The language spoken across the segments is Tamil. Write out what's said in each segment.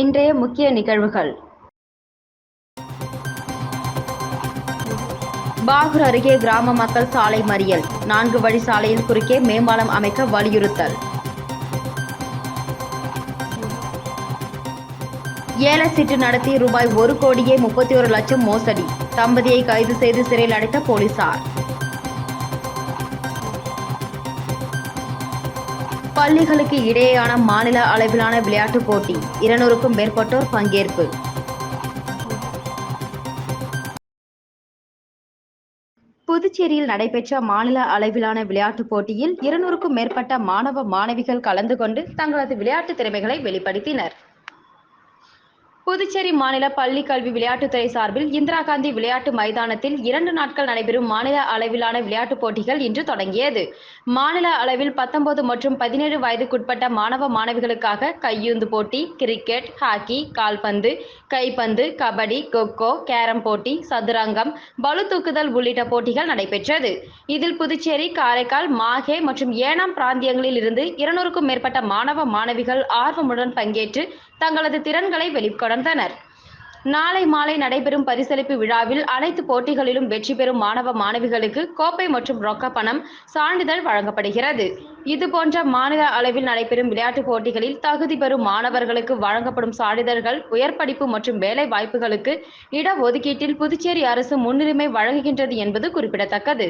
இன்றைய முக்கிய நிகழ்வுகள். பாகூர் அருகே கிராம மக்கள் சாலை மறியல். நான்கு வழி சாலையில் குறுக்கே மேம்பாலம் அமைக்க வலியுறுத்தல். ஏல சீட்டு நடத்தி ரூபாய் ஒரு கோடியே முப்பத்தி ஒரு லட்சம் மோசடி. தம்பதியை கைது செய்து சிறையில் அடைத்த போலீசார். பள்ளிகளுக்கு இடையேயான மாநில அளவிலான விளையாட்டுப் போட்டி. இருநூறுக்கும் மேற்பட்டோர் பங்கேற்பு. புதுச்சேரியில் நடைபெற்ற மாநில அளவிலான விளையாட்டுப் போட்டியில் இருநூறுக்கும் மேற்பட்ட மாணவ மாணவிகள் கலந்து கொண்டு தங்களது விளையாட்டு திறமைகளை வெளிப்படுத்தினர். புதுச்சேரி மாநில பள்ளி கல்வி விளையாட்டுத்துறை சார்பில் இந்திரா காந்தி விளையாட்டு மைதானத்தில் இரண்டு நாட்கள் நடைபெறும் மாநில அளவிலான விளையாட்டுப் போட்டிகள் இன்று தொடங்கியது. மாநில அளவில் பத்தொன்பது மற்றும் பதினேழு வயதுக்குட்பட்ட மாணவ மாணவிகளுக்காக கையுந்து போட்டி கிரிக்கெட் ஹாக்கி கால்பந்து கைப்பந்து கபடி கொக்கோ கேரம் போட்டி சதுரங்கம் பளு தூக்குதல் உள்ளிட்ட போட்டிகள் நடைபெற்றது. இதில் புதுச்சேரி காரைக்கால் மாஹே மற்றும் ஏனாம் பிராந்தியங்களில் இருந்து இருநூறுக்கும் மேற்பட்ட மாணவ மாணவிகள் ஆர்வமுடன் பங்கேற்று தங்களது திறன்களை வெளிக்கொணர்ந்தனர். நாளை மாலை நடைபெறும் பரிசளிப்பு விழாவில் அனைத்து போட்டிகளிலும் வெற்றி பெறும் மாணவ மாணவிகளுக்கு கோப்பை மற்றும் ரொக்க பணம் சான்றிதழ் வழங்கப்படுகிறது. இதுபோன்ற மாநில அளவில் நடைபெறும் விளையாட்டுப் போட்டிகளில் தகுதி பெறும் மாணவர்களுக்கு வழங்கப்படும் சான்றிதழ்கள் உயர் படிப்பு மற்றும் வேலை வாய்ப்புகளுக்கு இடஒதுக்கீட்டில் புதுச்சேரி அரசு முன்னுரிமை வழங்குகின்றது என்பது குறிப்பிடத்தக்கது.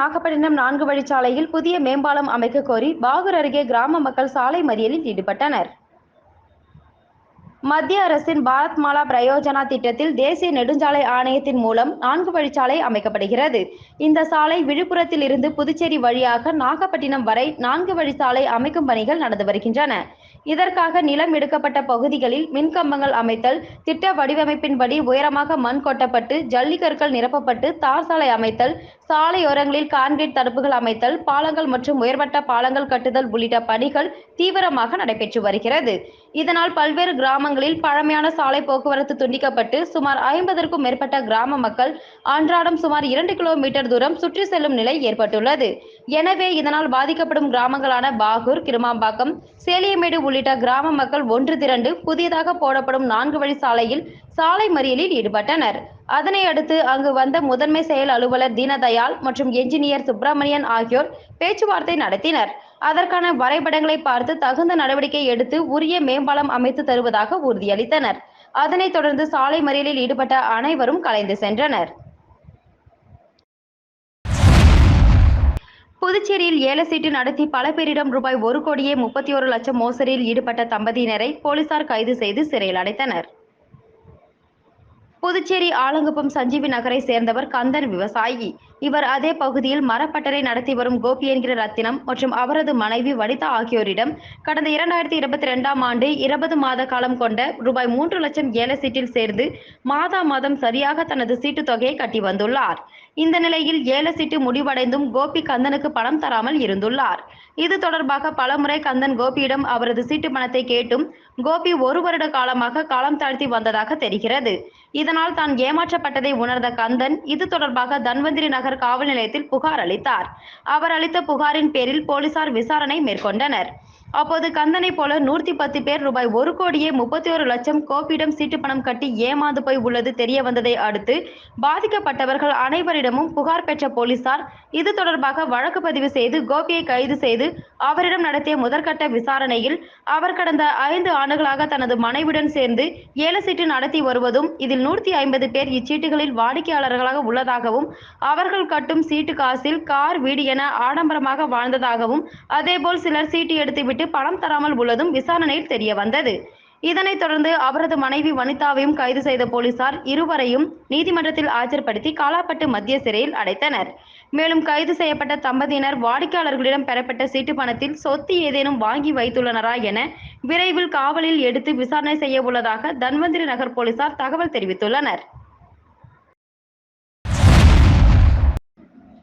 நாகப்பட்டினம் நான்கு வழிச்சாலையில் புதிய மேம்பாலம் அமைக்க கோரி பாகூர் அருகே கிராம மக்கள் சாலை மறியலில் ஈடுபட்டனர். மத்திய அரசின் பாரத் மாலா பிரயோஜனா திட்டத்தில் தேசிய நெடுஞ்சாலை ஆணையத்தின் மூலம் நான்கு வழிச்சாலை அமைக்கப்படுகிறது. இந்த சாலை விழுப்புரத்தில் இருந்து புதுச்சேரி வழியாக நாகப்பட்டினம் வரை நான்கு வழிச்சாலை அமைக்கும் பணிகள் நடந்து வருகின்றன. இதற்காக நிலம் எடுக்கப்பட்ட பகுதிகளில் மின்கம்பங்கள் அமைத்தல் திட்ட வடிவமைப்பின்படி உயரமாக மண் கொட்டப்பட்டு ஜல்லிக்கற்கள் நிரப்பப்பட்டு தார் சாலை அமைத்தல் சாலையோரங்களில் கான்கிரீட் தடுப்புகள் அமைத்தல் பாலங்கள் மற்றும் உயர்மட்ட பாலங்கள் கட்டுதல் உள்ளிட்ட பணிகள் தீவிரமாக நடைபெற்று வருகிறது. இதனால் பல்வேறு கிராமங்கள் கிராமங்களில் பழமையான சாலை போக்குவரத்து துண்டிக்கப்பட்டு சுமார் ஐம்பதற்கும் மேற்பட்ட கிராம மக்கள் அன்றாடம் சுமார் இரண்டு கிலோமீட்டர் தூரம் சுற்றி செல்லும் நிலை ஏற்பட்டுள்ளது. எனவே இதனால் பாதிக்கப்படும் கிராமங்களான பாகூர் கிருமாம்பாக்கம் சேலியமேடு உள்ளிட்ட கிராம மக்கள் ஒன்று திரண்டு புதியதாக போடப்படும் நான்கு வழி சாலையில் சாலை மறியலில் ஈடுபட்டனர். அதனை அடுத்து அங்கு வந்த முதன்மை செயல் அலுவலர் தீனதயாள் மற்றும் என்ஜினியர் சுப்பிரமணியன் ஆகியோர் பேச்சுவார்த்தை நடத்தினர். அதற்கான வரைபடங்களை பார்த்து தகுந்த நடவடிக்கை எடுத்து உரிய மேம்பாலம் அமைத்து தருவதாக உறுதியளித்தனர். அதனைத் தொடர்ந்து சாலை மறியலில் ஈடுபட்ட அனைவரும் கலைந்து சென்றனர். புதுச்சேரியில் ஏல சீட்டு நடத்தி பல பேரிடம் ரூபாய் ஒரு கோடியே முப்பத்தி ஒரு லட்சம் மோசடியில் ஈடுபட்ட தம்பதியினரை போலீசார் கைது செய்து சிறையில் அடைத்தனர். புதுச்சேரி ஆலங்குப்பம் சஞ்சீவி நகரை சேர்ந்தவர் கந்தன் விவசாயி. இவர் அதே பகுதியில் மரப்பட்டறை நடத்தி வரும் கோபி என்கிற ரத்தினம் மற்றும் அவரது மனைவி வனிதா ஆகியோரிடம் கடந்த இரண்டாயிரத்தி இருபத்தி ரெண்டாம் ஆண்டு இருபது மாத காலம் கொண்ட ரூபாய் மூன்று லட்சம் ஏல சீட்டில் சேர்ந்து மாதா மாதம் சரியாக தனது சீட்டு தொகையை கட்டி வந்துள்ளார். இந்த நிலையில் ஏல சீட்டு முடிவடைந்தும் கோபி கந்தனுக்கு பணம் தராமல் இருந்துள்ளார். இது தொடர்பாக பலமுறை கந்தன் கோபியிடம் அவரது சீட்டு பணத்தை கேட்டும் கோபி ஒரு வருட காலமாக காலம் தாழ்த்தி வந்ததாக தெரிகிறது. இதனால் தான் ஏமாற்றப்பட்டதை உணர்ந்த கந்தன் இது தொடர்பாக தன்வந்திரி நகர் காவல் நிலையத்தில் புகார் அளித்தார். அவர் அளித்த புகாரின் பேரில் போலீசார் விசாரணை மேற்கொண்டனர். அப்போது கந்தனை போல நூற்றி பத்து பேர் ரூபாய் ஒரு கோடியே முப்பத்தி ஒரு லட்சம் கோபியிடம் சீட்டு பணம் கட்டி ஏமாந்து போய் உள்ளது தெரிய வந்ததை அடுத்து பாதிக்கப்பட்டவர்கள் அனைவரிடமும் புகார் பெற்ற போலீசார் இது தொடர்பாக வழக்கு பதிவு செய்து கோபியை கைது செய்து அவரிடம் நடத்திய முதற்கட்ட விசாரணையில் அவர் கடந்த ஐந்து ஆண்டுகளாக தனது மனைவியுடன் சேர்ந்து ஏழு சீட்டு நடத்தி வருவதும் இதில் நூற்றி ஐம்பது பேர் இச்சீட்டுகளில் வாடிக்கையாளர்களாக உள்ளதாகவும் அவர்கள் கட்டும் சீட்டு காசில் கார் வீடு என ஆடம்பரமாக வாழ்ந்ததாகவும் அதேபோல் சிலர் சீட்டு எடுத்துவிட்டு சாப்பிட்டு பணம் தராமல் உள்ளதும் விசாரணையில் தெரிய வந்தது. இதனைத் தொடர்ந்து அவரது மனைவி வனிதாவையும் கைது செய்த போலீசார் இருவரையும் நீதிமன்றத்தில் ஆஜர்படுத்தி காலாப்பட்டு மத்திய சிறையில் அடைத்தனர். மேலும் கைது செய்யப்பட்ட தம்பதியினர் வாடிக்கையாளர்களிடம் பெறப்பட்ட சீட்டு பணத்தில் சொத்து ஏதேனும் வாங்கி வைத்துள்ளனரா என விரைவில் காவலில் எடுத்து விசாரணை செய்ய உள்ளதாக தன்வந்திரி நகர் போலீசார் தகவல் தெரிவித்துள்ளனர்.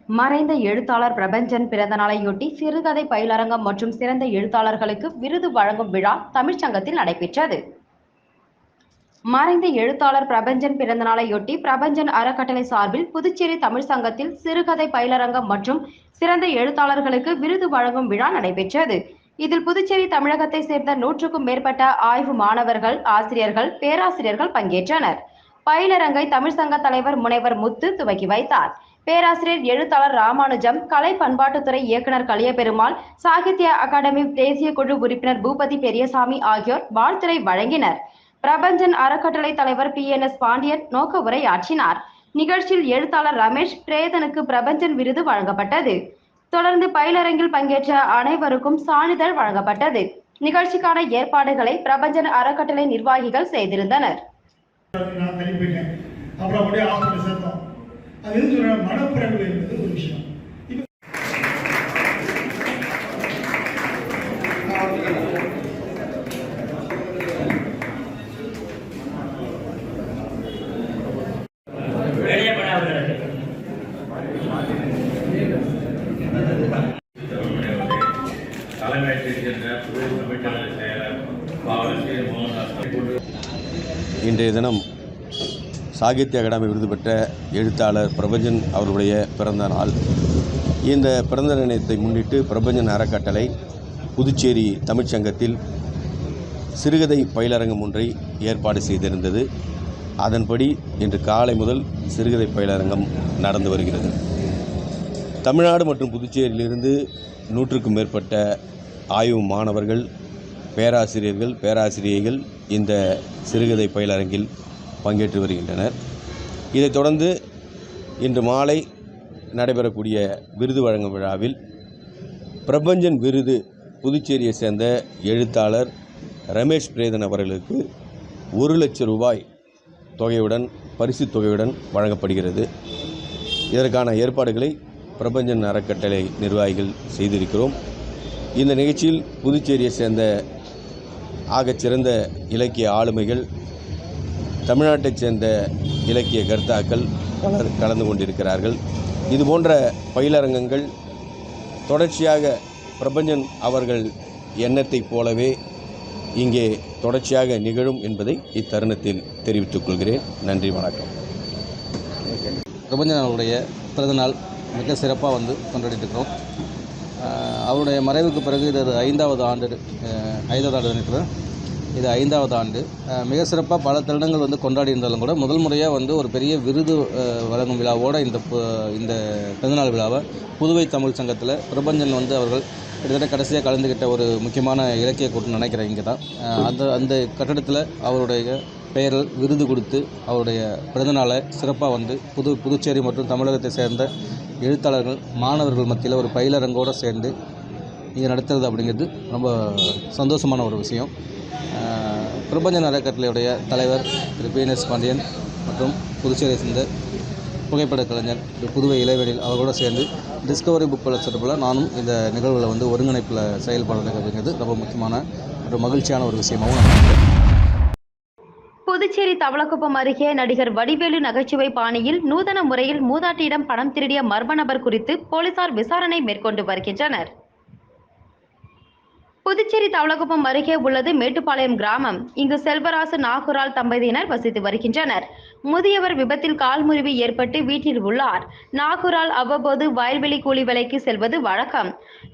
மறைந்த எழுத்தாளர் பிரபஞ்சன் பிறந்த நாளையொட்டி சிறுகதை பயிலரங்கம் மற்றும் சிறந்த எழுத்தாளர்களுக்கு விருது வழங்கும் விழா தமிழ்ச்சங்கத்தில் நடைபெற்றது. மறைந்த எழுத்தாளர் பிரபஞ்சன் பிறந்த நாளையொட்டி பிரபஞ்சன் அறக்கட்டளை சார்பில் புதுச்சேரி தமிழ் சங்கத்தில் சிறுகதை பயிலரங்கம் மற்றும் சிறந்த எழுத்தாளர்களுக்கு விருது வழங்கும் விழா நடைபெற்றது. இதில் புதுச்சேரி தமிழகத்தை சேர்ந்த நூற்றுக்கும் மேற்பட்ட ஆய்வு மாணவர்கள் ஆசிரியர்கள் பேராசிரியர்கள் பங்கேற்றனர். பயிலரங்கை தமிழ்சங்க தலைவர் முனைவர் முத்து துவக்கி வைத்தார். பேராசிரியர் எழுத்தாளர் ராமானுஜம் கலை பண்பாட்டுத்துறை இயக்குனர் கலியபெருமாள் சாகித்ய அகாடமி தேசிய குழு உறுப்பினர் பூபதி பெரியசாமி ஆகியோர் வாழ்த்துரை வழங்கினர். பிரபஞ்சன் அறக்கட்டளை தலைவர் பி. என். எஸ். பாண்டியன் நோக்க உரை ஆற்றினார் நிகழ்ச்சியில் எழுத்தாளர் ரமேஷ் பிரேதனுக்கு பிரபஞ்சன் விருது வழங்கப்பட்டது. தொடர்ந்து பயிலரங்கில் பங்கேற்ற அனைவருக்கும் சான்றிதழ் வழங்கப்பட்டது. நிகழ்ச்சிக்கான ஏற்பாடுகளை பிரபஞ்சன் அறக்கட்டளை நிர்வாகிகள் செய்திருந்தனர். அது எது சொல்ற மனப்பிறகு என்பது ஒரு விஷயம். இன்றைய தினம் சாகித்ய அகாடமி விருது பெற்ற எழுத்தாளர் பிரபஞ்சன் அவருடைய பிறந்த நாள். இந்த பிறந்த நிலையத்தை முன்னிட்டு பிரபஞ்சன் அறக்கட்டளை புதுச்சேரி தமிழ்ச்சங்கத்தில் சிறுகதை பயிலரங்கம் ஒன்றை ஏற்பாடு செய்திருந்தது. அதன்படி இன்று காலை முதல் சிறுகதை பயிலரங்கம் நடந்து வருகிறது. தமிழ்நாடு மற்றும் புதுச்சேரியிலிருந்து நூற்றுக்கும் மேற்பட்ட ஆய்வு மாணவர்கள் பேராசிரியர்கள் பேராசிரியைகள் இந்த சிறுகதை பயிலரங்கில் பங்கேற்று வருகின்றனர். இதைத் தொடர்ந்து இன்று மாலை நடைபெறக்கூடிய விருது வழங்கும் விழாவில் பிரபஞ்சன் விருது புதுச்சேரியை சேர்ந்த எழுத்தாளர் ரமேஷ் பிரேதன் அவர்களுக்கு ஒரு லட்சம் ரூபாய் தொகையுடன் பரிசுத் தொகையுடன் வழங்கப்படுகிறது. இதற்கான ஏற்பாடுகளை பிரபஞ்சன் அறக்கட்டளை நிர்வாகிகள் செய்திருக்கிறோம். இந்த நிகழ்ச்சியில் புதுச்சேரியை சேர்ந்த ஆகச்சிறந்த இலக்கிய ஆளுமைகள் தமிழ்நாட்டைச் சேர்ந்த இலக்கிய கர்த்தாக்கள் பலர் கலந்து கொண்டிருக்கிறார்கள். இது போன்ற பயிலரங்கங்கள் தொடர்ச்சியாக பிரபஞ்சன் அவர்கள் எண்ணத்தைப் போலவே இங்கே தொடர்ச்சியாக நிகழும் என்பதை இத்தருணத்தில் தெரிவித்துக் கொள்கிறேன். நன்றி வணக்கம். பிரபஞ்சன் அவருடைய பிறந்தநாள் மிக சிறப்பாக வந்து கொண்டாடிட்டுருக்கிறோம். அவருடைய மறைவுக்கு பிறகு இது அது ஐந்தாவது ஆண்டு ஐந்தாவது ஆண்டு நினைக்கிறேன் இது ஐந்தாவது ஆண்டு. மிக சிறப்பாக பல தருணங்கள் வந்து கொண்டாடி இருந்தாலும் கூட முதல் முறையாக வந்து ஒரு பெரிய விருது வழங்கும் விழாவோட இந்த இந்த பிறந்தநாள் விழாவை புதுவை தமிழ் சங்கத்தில் பிரபஞ்சன் வந்து அவர்கள் கிட்டத்தட்ட கடைசியாக கலந்துக்கிட்ட ஒரு முக்கியமான இலக்கிய கூட்டம் நினைக்கிறேன் இங்கே தான் அந்த அந்த கட்டடத்தில் அவருடைய பெயரில் விருது கொடுத்து அவருடைய பிறந்தநாளை சிறப்பாக வந்து புது புதுச்சேரி மற்றும் தமிழகத்தை சேர்ந்த எழுத்தாளர்கள் மாணவர்கள் மத்தியில் ஒரு பயிலரங்கோடு சேர்ந்து இங்கே நடத்துறது அப்படிங்கிறது ரொம்ப சந்தோஷமான ஒரு விஷயம். பிரபஞ்சன் அறக்கட்டளையுடைய தலைவர் திரு பி எஸ் பாண்டியன் மற்றும் புதுச்சேரியை சேர்ந்த புகைப்படக் கலைஞர் திரு புதுவை இளைவெளியில் அவர்களோட சேர்ந்து டிஸ்கவரி புக் வளர்ச்சியில் நானும் இந்த நிகழ்வில் வந்து ஒருங்கிணைப்பில் செயல்படுறது அப்படிங்கிறது ரொம்ப முக்கியமான ஒரு மகிழ்ச்சியான ஒரு விஷயமாகவும் நான் புதுச்சேரி தவளக்குப்பம் அருகே நடிகர் வடிவேலு நகைச்சுவை பாணியில் நூதன முறையில் மூதாட்டியிடம் பணம் திருடிய மர்ம நபர் குறித்து போலீசார் விசாரணை மேற்கொண்டு வருகின்றனர். புதுச்சேரி தவளகுப்பம் அருகே உள்ளது மேட்டுப்பாளையம் கிராமம். இங்கு செல்வராசு நாகுரால் தம்பதியினர் வசித்து வருகின்றனர். முதியவர் விபத்தில் கால் முறிவு ஏற்பட்டு வீட்டில் உள்ளார். நாகுரால் அவ்வப்போது வயல்வெளி கூலி வேலைக்கு செல்வது வழக்கம்.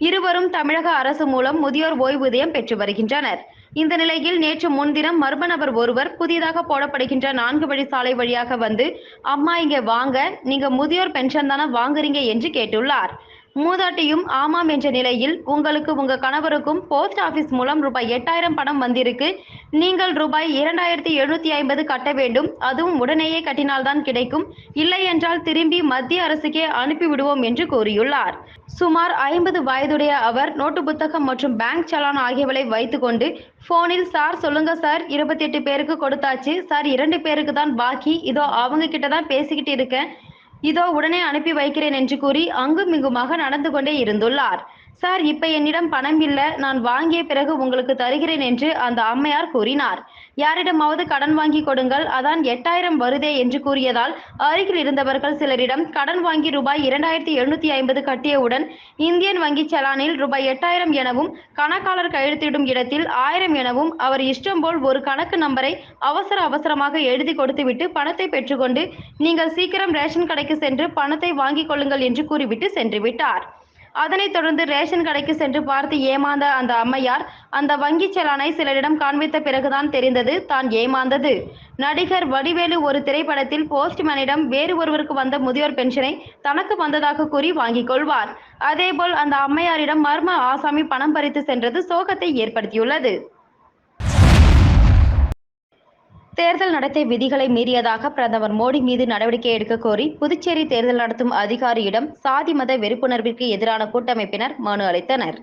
இருவரும் தமிழக அரசு மூலம் முதியோர் ஓய்வூதியம் பெற்று வருகின்றனர். இந்த நிலையில் நேற்று முன்தினம் மர்ம நபர் ஒருவர் புதிதாக போடப்படுகின்ற நான்கு வழி சாலை வழியாக வந்து அம்மா இங்கே வாங்க. நீங்க முதியோர் பென்ஷன் தானே வாங்குறீங்க என்று கேட்டுள்ளார். மூதாட்டியும் ஆமாம் என்ற நிலையில் உங்களுக்கு உங்க கணவருக்கும் போஸ்ட் ஆபீஸ் மூலம் ரூபாய் எட்டாயிரம் பணம் வந்திருக்கு. நீங்கள் ரூபாய் இரண்டாயிரத்தி எழுநூத்தி ஐம்பது கட்ட வேண்டும். அதுவும் உடனேயே கட்டினால்தான் கிடைக்கும். இல்லை என்றால் திரும்பி மத்திய அரசுக்கே அனுப்பிவிடுவோம் என்று கூறியுள்ளார். சுமார் ஐம்பது வயதுடைய அவர் நோட்டு புத்தகம் மற்றும் பேங்க் சலான் ஆகியவற்றை வைத்துக்கொண்டு போனில் சார் சொல்லுங்க சார். இருபத்தி எட்டு பேருக்கு கொடுத்தாச்சு. சார் இரண்டு பேருக்கு தான் பாக்கி. இதோ அவங்க கிட்ட தான் பேசிக்கிட்டு இருக்கேன். இதோ உடனே அனுப்பி வைக்கிறேன் என்று கூறி அங்கும் இங்குமாக நடந்து கொண்டே இருந்துள்ளார். சார் இப்ப என்னிடம் பணம் இல்ல. நான் வாங்கிய பிறகு உங்களுக்கு தருகிறேன் என்று அந்த அம்மையார் கூறினார். யாரிடமாவது கடன் வாங்கி கொடுங்கள். அதான் எட்டாயிரம் வருதே என்று கூறியதால் அருகில் இருந்தவர்கள் சிலரிடம் கடன் வாங்கி ரூபாய் இரண்டாயிரத்தி எழுநூத்தி ஐம்பது கட்டியவுடன் இந்தியன் வங்கி செலானில் ரூபாய் எட்டாயிரம் எனவும் கணக்காளர் கையெழுத்திடும் இடத்தில் ஆயிரம் எனவும் அவர் இஷ்டம் போல் ஒரு கணக்கு நம்பரை அவசர அவசரமாக எழுதி கொடுத்துவிட்டு பணத்தை பெற்றுக்கொண்டு நீங்கள் சீக்கிரம் ரேஷன் கடைக்கு சென்று பணத்தை வாங்கிக் கொள்ளுங்கள் என்று கூறிவிட்டு சென்று விட்டார் அதனைத் தொடர்ந்து ரேஷன் கடைக்கு சென்று பார்த்து ஏமாந்த அந்த அம்மையார் அந்த வங்கிச் செலானை சிலரிடம் காண்பித்த பிறகுதான் தெரிந்தது தான் ஏமாந்தது. நடிகர் வடிவேலு ஒரு திரைப்படத்தில் போஸ்ட்மேனிடம் வேறு ஒருவருக்கு வந்த முதியோர் பென்ஷனை தனக்கு வந்ததாக கூறி வாங்கிக் கொள்வார். அதேபோல் அந்த அம்மையாரிடம் மர்ம ஆசாமி பணம் பறித்து சென்றது சோகத்தை ஏற்படுத்தியுள்ளது. தேர்தல் நடத்தை விதிகளை மீறியதாக பிரதமர் மோடி மீது நடவடிக்கை எடுக்க கோரி புதுச்சேரி தேர்தல் நடத்தும் அதிகாரியிடம் சாதி மத வெறுப்புணர்விற்கு எதிரான கூட்டமைப்பினர் மனு அளித்தனர்.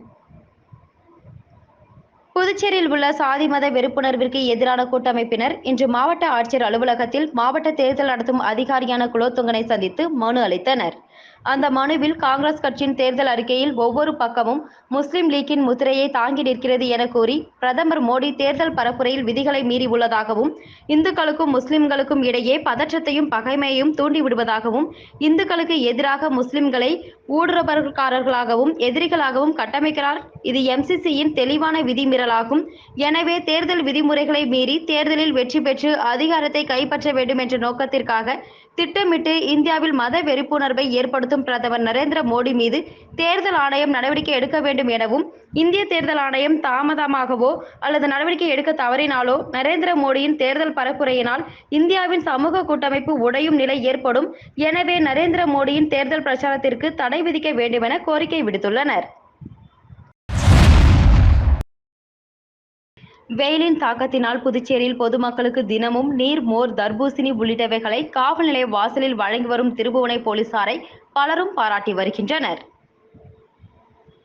புதுச்சேரியில் உள்ள சாதி மத வெறுப்புணர்விற்கு எதிரான கூட்டமைப்பினர் இன்று மாவட்ட ஆட்சியர் அலுவலகத்தில் மாவட்ட தேர்தல் நடத்தும் அதிகாரியான குலோத்துங்கனை சந்தித்து மனு அளித்தனர். அந்த மனுவில் காங்கிரஸ் கட்சியின் தேர்தல் அறிக்கையில் ஒவ்வொரு பக்கமும் முஸ்லிம் லீக்கின் முத்திரையை தாங்கி நிற்கிறது என கூறி பிரதமர் மோடி தேர்தல் பரப்புரையில் விதிகளை மீறி உள்ளதாகவும் இந்துக்களுக்கும் முஸ்லிம்களுக்கும் இடையே பதற்றத்தையும் பகைமையையும் தூண்டிவிடுவதாகவும் இந்துக்களுக்கு எதிராக முஸ்லிம்களை ஊடுருவல்காரர்களாகவும் எதிரிகளாகவும் கட்டமைக்கிறார். இது எம்சிசியின் தெளிவான விதிமீறலாகும். எனவே தேர்தல் விதிமுறைகளை மீறி தேர்தலில் வெற்றி பெற்று அதிகாரத்தை கைப்பற்ற வேண்டும் என்ற நோக்கத்திற்காக திட்டமிட்டு இந்தியாவில் மத வெறுப்புணர்வை ஏற்படுத்தும் பிரதமர் நரேந்திர மோடி மீது தேர்தல் ஆணையம் நடவடிக்கை எடுக்க வேண்டும் எனவும் இந்திய தேர்தல் ஆணையம் தாமதமாகவோ அல்லது நடவடிக்கை எடுக்க தவறினாலோ நரேந்திர மோடியின் தேர்தல் பரப்புரையினால் இந்தியாவின் சமூக கூட்டமைப்பு உடையும் நிலை ஏற்படும். எனவே நரேந்திர மோடியின் தேர்தல் பிரச்சாரத்திற்கு தடை விதிக்க வேண்டுமென கோரிக்கை விடுத்துள்ளனர். வெயிலின் தாக்கத்தினால் புதுச்சேரியில் பொதுமக்களுக்கு தினமும் நீர் மோர் தர்பூசணி உள்ளிட்டவைகளை காவல் நிலைய வாசலில் வழங்கி வரும் திருபுவனை போலீசாரை பலரும் பாராட்டி வருகின்றனர்.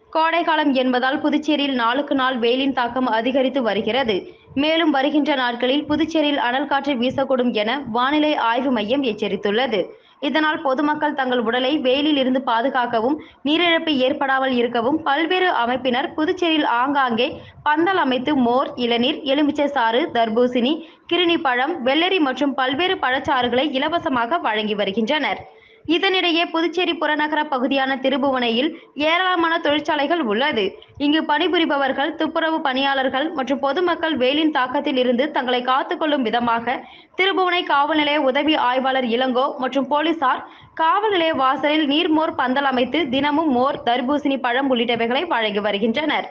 கோடைக்காலம் என்பதால் புதுச்சேரியில் நாளுக்கு நாள் வெயிலின் தாக்கம் அதிகரித்து வருகிறது. மேலும் வருகின்ற நாட்களில் புதுச்சேரியில் அனல் காற்று வீசக்கூடும் என வானிலை ஆய்வு மையம் எச்சரித்துள்ளது. இதனால் பொதுமக்கள் தங்கள் உடலை வெயிலில் இருந்து பாதுகாக்கவும் நீரிழப்பு ஏற்படாமல் இருக்கவும் பல்வேறு அமைப்பினர் புதுச்சேரியில் ஆங்காங்கே பந்தல் அமைத்து மோர் இளநீர் எலுமிச்சை சாறு தர்பூசணி கிருணி பழம் வெள்ளரி மற்றும் பல்வேறு பழச்சாறுகளை இலவசமாக வழங்கி வருகின்றனர். இதனிடையே புதுச்சேரி புறநகர பகுதியான திருபுவனையில் ஏராளமான தொழிற்சாலைகள் உள்ளது. இங்கு பணிபுரிபவர்கள் துப்புரவு பணியாளர்கள் மற்றும் பொதுமக்கள் வெயிலின் தாக்கத்தில் இருந்து தங்களை காத்துக்கொள்ளும் விதமாக திருபுவனை காவல் நிலைய உதவி ஆய்வாளர் இளங்கோ மற்றும் போலீசார் காவல் நிலைய வாசலில் நீர்மோர் பந்தல் அமைத்து தினமும் மோர் தர்பூசணி பழம் உள்ளிட்டவைகளை வழங்கி வருகின்றனர்.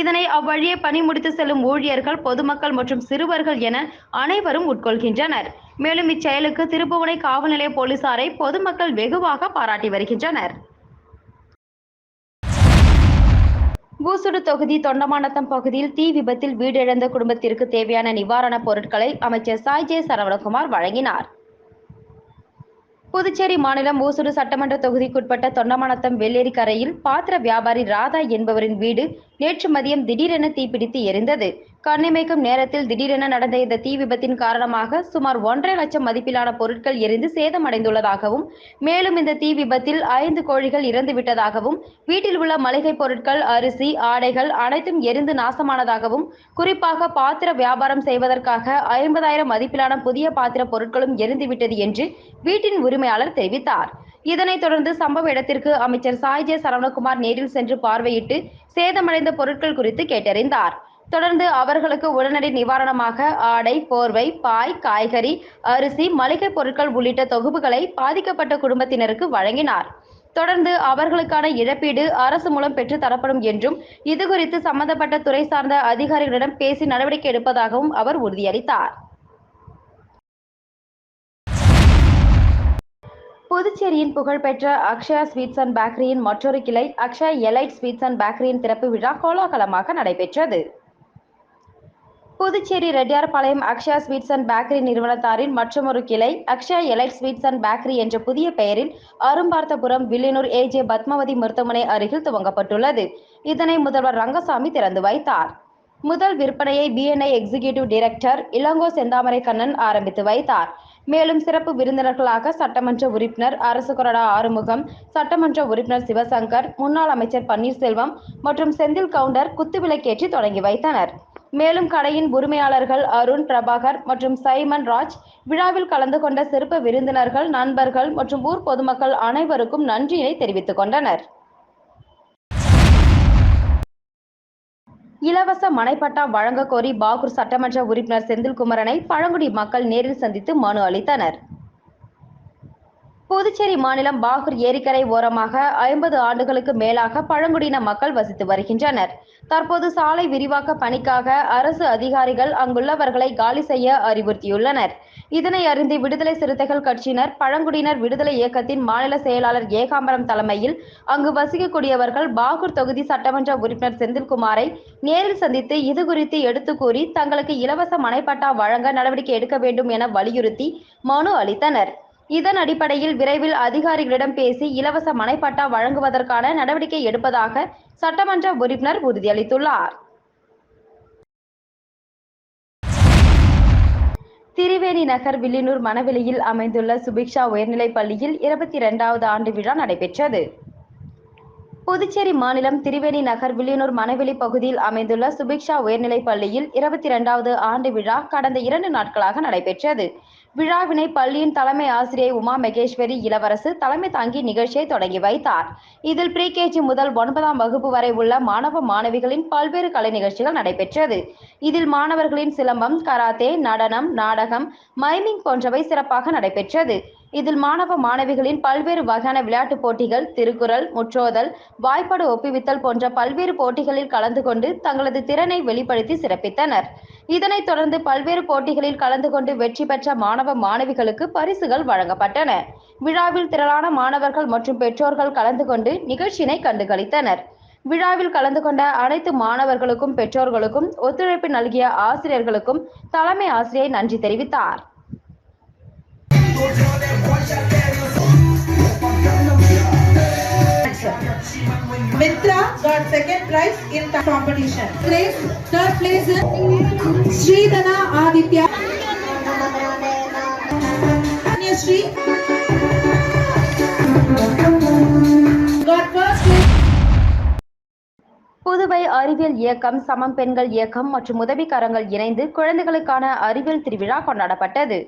இதனை அவ்வழியே பணி முடித்து செல்லும் ஊழியர்கள் பொதுமக்கள் மற்றும் சிறுவர்கள் என அனைவரும் உட்கொள்கின்றனர். மேலும் இச்செயலுக்கு திருப்புவனை காவல் நிலைய போலீசாரை பொதுமக்கள் வெகுவாக பாராட்டி வருகின்றனர். பூசுடு தொகுதி தொண்டமானத்தம் பகுதியில் தீ விபத்தில் வீடிழந்த குடும்பத்திற்கு தேவையான நிவாரணப் பொருட்களை அமைச்சர் சாய் ஜே சரவணகுமார் வழங்கினார். புதுச்சேரி மாநிலம் ஊசுடு சட்டமன்ற தொகுதிக்குட்பட்ட தொண்டமானத்தம் வெள்ளேரி கரையில் பாத்திர வியாபாரி ராதா என்பவரின் வீடு நேற்று மதியம் திடீரென தீப்பிடித்து எரிந்தது. கண்ணிமைக்கும் நேரத்தில் திடீரென நடந்த இந்த தீ விபத்தின் காரணமாக சுமார் ஒன்றரை லட்சம் மதிப்பிலான பொருட்கள் எரிந்து சேதமடைந்துள்ளதாகவும் மேலும் இந்த தீ விபத்தில் ஐந்து கோழிகள் இறந்து விட்டதாகவும் வீட்டில் உள்ள மளிகை பொருட்கள் அரிசி ஆடைகள் அனைத்தும் எரிந்து நாசமானதாகவும் குறிப்பாக பாத்திர வியாபாரம் செய்வதற்காக ஐம்பதாயிரம் மதிப்பிலான புதிய பாத்திர பொருட்களும் எரிந்துவிட்டது என்று வீட்டின் உரிமையாளர் தெரிவித்தார். இதனைத் தொடர்ந்து சம்பவ இடத்திற்கு அமைச்சர் சாய்ஜே சரவணகுமார் நேரில் சென்று பார்வையிட்டு சேதமடைந்த பொருட்கள் குறித்து கேட்டறிந்தார். தொடர்ந்து அவர்களுக்கு உடனடி நிவாரணமாக ஆடை போர்வை பாய் காய்கறி அரிசி மளிகை பொருட்கள் உள்ளிட்ட தொகுப்புகளை பாதிக்கப்பட்ட குடும்பத்தினருக்கு வழங்கினார். தொடர்ந்து அவர்களுக்கான இழப்பீடு அரசு மூலம் பெற்று தரப்படும் என்றும் இதுகுறித்து சம்பந்தப்பட்ட துறை சார்ந்த அதிகாரிகளிடம் பேசி நடவடிக்கை எடுப்பதாகவும் அவர் உறுதியளித்தார். புதுச்சேரியின் புகழ்பெற்ற அக்ஷயா ஸ்வீட்ஸ் அண்ட் பேக்கரியின் மற்றொரு கிளை அக்ஷயா எலைட் ஸ்வீட்ஸ் அண்ட் பேக்கரியின் திறப்பு விழா கோலாகலமாக நடைபெற்றது. Puducherry Reddiarpalayam Akshaya sweets and bakery நிறுவனத்தாரின் மற்றொரு கிளை Akshaya elite sweets and bakery என்ற புதிய பெயரில் அரும்பார்த்தபுரம் வில்லியனூர் ஏஜே பத்மாவதி மருத்துவமனை அருகில் துவங்கப்பட்டுள்ளது. இதனை முதல்வர் ரங்கசாமி திறந்து வைத்தார். முதல் விற்பனையை BNI executive director Elango Senthamarai Kannan ஆரம்பித்து வைத்தார். மேலும் சிறப்பு விருந்தினர்களாக சட்டமன்ற உறுப்பினர் அரசு கொறடா ஆறுமுகம் சட்டமன்ற உறுப்பினர் சிவசங்கர் முன்னாள் அமைச்சர் பன்னீர்செல்வம் மற்றும் செந்தில் கவுண்டர் குத்துவிளக்கேற்றி தொடங்கி வைத்தனர். மேலும் கடையின் உரிமையாளர்கள் அருண் பிரபாகர் மற்றும் சைமன் ராஜ் விழாவில் கலந்து கொண்ட சிறப்பு விருந்தினர்கள் நண்பர்கள் மற்றும் ஊர் பொதுமக்கள் அனைவருக்கும் நன்றியினை தெரிவித்துக் கொண்டனர். இலவச மனைப்பட்டா வழங்க கோரி பாகூர் சட்டமன்ற உறுப்பினர் செந்தில்குமரனை பழங்குடி மக்கள் நேரில் சந்தித்து மனு அளித்தனர். புதுச்சேரி மாநிலம் பாகூர் ஏரிக்கரை ஓரமாக ஐம்பது ஆண்டுகளுக்கு மேலாக பழங்குடியின மக்கள் வசித்து வருகின்றனர். தற்போது சாலை விரிவாக்க பணிக்காக அரசு அதிகாரிகள் அங்குள்ளவர்களை காலி செய்ய அறிவுறுத்தியுள்ளனர். இதனை அறிந்து விடுதலை சிறுத்தைகள் கட்சியினர் பழங்குடியினர் விடுதலை இயக்கத்தின் மாநில செயலாளர் ஏகாம்பரம் தலைமையில் அங்கு வசிக்கக்கூடியவர்கள் பாகூர் தொகுதி சட்டமன்ற உறுப்பினர் செந்தில்குமாரை நேரில் சந்தித்து இது குறித்து எடுத்து கூறி தங்களுக்கு இலவச மனைப்பட்டா வழங்க நடவடிக்கை எடுக்க வேண்டும் என வலியுறுத்தி மனு அளித்தனர். இதன் அடிப்படையில் விரைவில் அதிகாரிகளிடம் பேசி இலவச மனைப்பட்டா வழங்குவதற்கான நடவடிக்கை எடுப்பதாக சட்டமன்ற உறுப்பினர் உறுதியளித்துள்ளார். திரிவேணி நகர் வில்லியனூர் மணவெளியில் அமைந்துள்ள சுபிக்ஷா உயர்நிலைப் பள்ளியில் இருபத்தி இரண்டாவது ஆண்டு விழா நடைபெற்றது. புதுச்சேரி மாநிலம் திரிவேணி நகர் வில்லியனூர் மணவெளி பகுதியில் அமைந்துள்ள சுபிக்ஷா உயர்நிலைப் பள்ளியில் இருபத்தி இரண்டாவது ஆண்டு விழா கடந்த இரண்டு நாட்களாக நடைபெற்றது. விழாவினை பள்ளியின் தலைமை ஆசிரியை உமா மகேஸ்வரி இளவரசு தலைமை தாங்கி நிகழ்ச்சியை தொடங்கி வைத்தார். இதில் பிரிகேஜி முதல் ஒன்பதாம் வகுப்பு வரை உள்ள மாணவ மாணவிகளின் பல்வேறு கலை நிகழ்ச்சிகள் நடைபெற்றது. இதில் மாணவர்களின் சிலம்பம் கராத்தே நடனம் நாடகம் மைமிங் போன்றவை சிறப்பாக நடைபெற்றது. இதில் மாணவ மாணவிகளின் பல்வேறு வகையான விளையாட்டுப் போட்டிகள் திருக்குறள் முற்றோதல் வாய்ப்பாடு ஒப்புவித்தல் போன்ற பல்வேறு போட்டிகளில் கலந்து கொண்டு தங்களது திறனை வெளிப்படுத்தி சிறப்பித்தனர். இதனைத் தொடர்ந்து பல்வேறு போட்டிகளில் கலந்து கொண்டு வெற்றி பெற்ற மாணவ மாணவிகளுக்கு பரிசுகள் வழங்கப்பட்டன. விழாவில் திரளான மாணவர்கள் மற்றும் பெற்றோர்கள் கலந்து கொண்டு நிகழ்ச்சியினை கண்டுகளித்தனர். விழாவில் கலந்து கொண்ட அனைத்து மாணவர்களுக்கும் பெற்றோர்களுக்கும் ஒத்துழைப்பு நல்கிய ஆசிரியர்களுக்கும் தலைமை ஆசிரியை நன்றி தெரிவித்தார். Competition. Mitra got second prize in the competition. Place, third place is Sridhana Aditya. Sri got first place. Puduvai அறிவியல் இயக்கம் சமம் பெண்கள் இயக்கம் மற்றும் உதவிக்காரங்கள் இணைந்து குழந்தைகளுக்கான அறிவியல் திருவிழா கொண்டாடப்பட்டது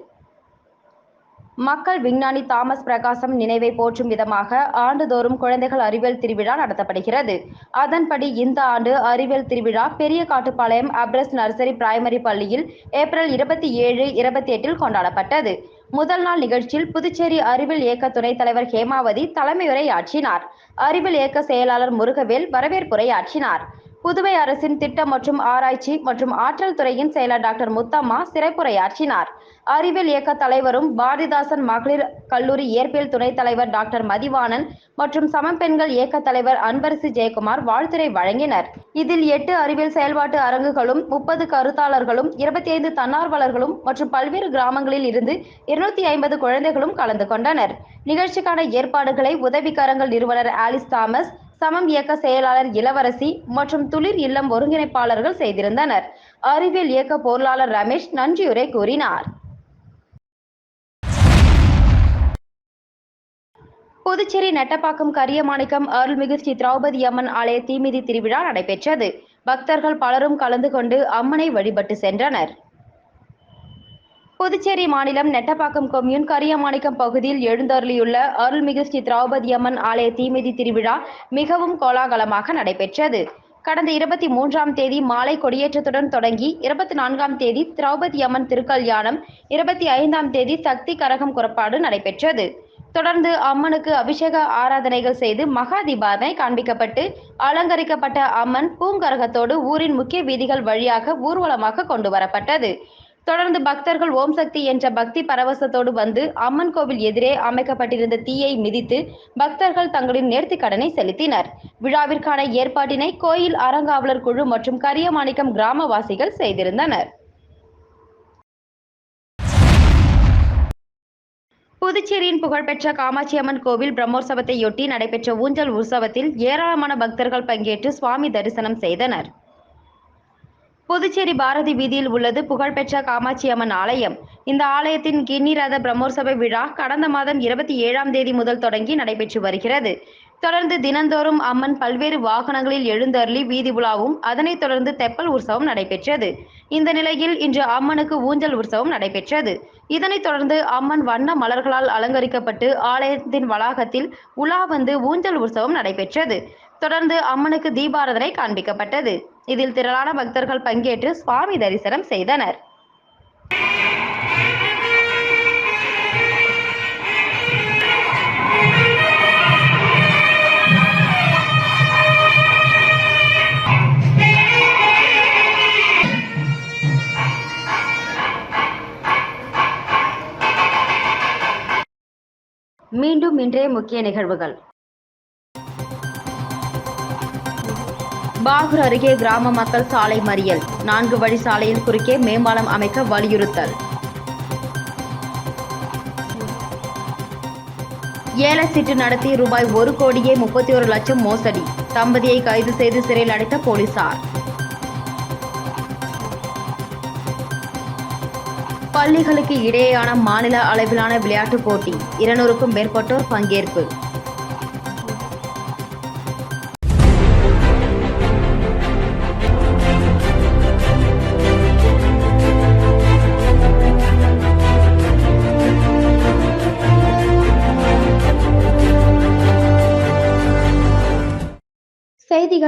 மக்கள் விஞ்ஞானி தாமஸ் பிரகாசம் நினைவை போற்றும் விதமாக ஆண்டுதோறும் குழந்தைகள் அறிவியல் திருவிழா நடத்தப்படுகிறது. அதன்படி இந்த ஆண்டு அறிவியல் திருவிழா பெரிய காட்டுப்பாளையம் அப்ரஸ் நர்சரி பிரைமரி பள்ளியில் ஏப்ரல் இருபத்தி ஏழு இருபத்தி எட்டில் கொண்டாடப்பட்டது. முதல் நாள் நிகழ்ச்சியில் புதுச்சேரி அறிவியல் இயக்க துணைத் தலைவர் ஹேமாவதி தலைமையுரை ஆற்றினார். அறிவியல் இயக்க செயலாளர் முருகவேல் வரவேற்புரை ஆற்றினார். புதுவை அரசின் திட்டம் மற்றும் ஆராய்ச்சி மற்றும் ஆற்றல் துறையின் செயலர் டாக்டர் முத்தம்மா சிறப்புரையாற்றினார். அறிவியல் இயக்க தலைவரும் பாரதிதாசன் மகளிர் கல்லூரி இயற்பியல் துணைத் தலைவர் டாக்டர் மதிவாணன் மற்றும் சமப்பெண்கள் இயக்க தலைவர் அன்பரசு ஜெயக்குமார் வாழ்த்துரை வழங்கினர். இதில் எட்டு அறிவியல் செயல்பாட்டு அரங்குகளும் முப்பது கருத்தாளர்களும் இருபத்தி ஐந்து தன்னார்வலர்களும் மற்றும் பல்வேறு கிராமங்களில் இருந்து இருநூத்தி ஐம்பது குழந்தைகளும் கலந்து கொண்டனர். நிகழ்ச்சிக்கான ஏற்பாடுகளை உதவிக்கரங்கள் நிறுவனர் ஆலிஸ் தாமஸ் சமம் இயக்க செயலாளர் இளவரசி மற்றும் துளிர் இல்லம் ஒருங்கிணைப்பாளர்கள் செய்திருந்தனர். அறிவியல் இயக்க பொருளாளர் ரமேஷ் நன்றியுரை கூறினார். புதுச்சேரி நெட்டப்பாக்கம் கரியமாணிக்கம் அருள்மிகு ஸ்ரீ திரௌபதி அம்மன் ஆலய தீமிதி திருவிழா நடைபெற்றது. பக்தர்கள் பலரும் கலந்து கொண்டு அம்மனை வழிபட்டு சென்றனர். புதுச்சேரி மாநிலம் நெட்டப்பாக்கம் கொம்யூன் கரியமாணிக்கம் பகுதியில் எழுந்தருளியுள்ள அருள்மிகு ஸ்ரீ திரௌபதி அம்மன் ஆலய தீமிதி திருவிழா மிகவும் கோலாகலமாக நடைபெற்றது. கடந்த இருபத்தி மூன்றாம் தேதி மாலை கொடியேற்றத்துடன் தொடங்கி இருபத்தி நான்காம் தேதி திரௌபதி அம்மன் திருக்கல்யாணம் இருபத்தி ஐந்தாம் தேதி சக்தி கரகம் குறப்பாடு நடைபெற்றது. தொடர்ந்து அம்மனுக்கு அபிஷேக ஆராதனைகள் செய்து மகா தீபாரதனை காண்பிக்கப்பட்டு அலங்கரிக்கப்பட்ட அம்மன் பூங்கரகத்தோடு ஊரின் முக்கிய வீதிகள் வழியாக ஊர்வலமாக கொண்டு வரப்பட்டது. தொடர்ந்து பக்தர்கள் ஓம் சக்தி என்ற பக்தி பரவசத்தோடு வந்து அம்மன் கோவில் எதிரே அமைக்கப்பட்டிருந்த தீயை மிதித்து பக்தர்கள் தங்களின் நேர்த்திக் கடனை செலுத்தினர். விழாவிற்கான ஏற்பாட்டினை கோயில் அறங்காவலர் குழு மற்றும் கரியமாணிக்கம் கிராமவாசிகள் செய்திருந்தனர். புதுச்சேரியின் புகழ்பெற்ற காமாட்சியம்மன் கோவில் பிரம்மோற்சவத்தையொட்டி நடைபெற்ற ஊஞ்சல் உற்சவத்தில் ஏராளமான பக்தர்கள் பங்கேற்று சுவாமி தரிசனம் செய்தனர். புதுச்சேரி பாரதி வீதியில் உள்ளது புகழ்பெற்ற காமாட்சி அம்மன் ஆலயம். இந்த ஆலயத்தின் கிண்ணிரத பிரம்மோற்சவ விழா கடந்த மாதம் இருபத்தி ஏழாம் தேதி முதல் தொடங்கி நடைபெற்று வருகிறது. தொடர்ந்து தினந்தோறும் அம்மன் பல்வேறு வாகனங்களில் எழுந்தருளி வீதி உலாவும் அதனைத் தொடர்ந்து தெப்பல் உற்சவம் நடைபெற்றது. இந்த நிலையில் இன்று அம்மனுக்கு ஊஞ்சல் உற்சவம் நடைபெற்றது. இதனைத் தொடர்ந்து அம்மன் வண்ண மலர்களால் அலங்கரிக்கப்பட்டு ஆலயத்தின் வளாகத்தில் உலா வந்து ஊஞ்சல் உற்சவம் நடைபெற்றது. தொடர்ந்து அம்மனுக்கு தீபாரதனை காண்பிக்கப்பட்டது. இதில் திரளான பக்தர்கள் பங்கேற்று சுவாமி தரிசனம் செய்தனர். மீண்டும் இன்றைய முக்கிய நிகழ்வுகள். பாகூர் அருகே கிராம மக்கள் சாலை மறியல். நான்கு வழி சாலையில் குறுக்கே மேம்பாலம் அமைக்க வலியுறுத்தல். ஏல சீட்டு நடத்தி ரூபாய் ஒரு கோடியே முப்பத்தி ஒரு லட்சம் மோசடி. தம்பதியை கைது செய்து சிறையில் அடைத்த போலீசார். பள்ளிகளுக்கு இடையேயான மாநில அளவிலான விளையாட்டுப் போட்டி. இருநூறுக்கும் மேற்பட்டோர் பங்கேற்பு.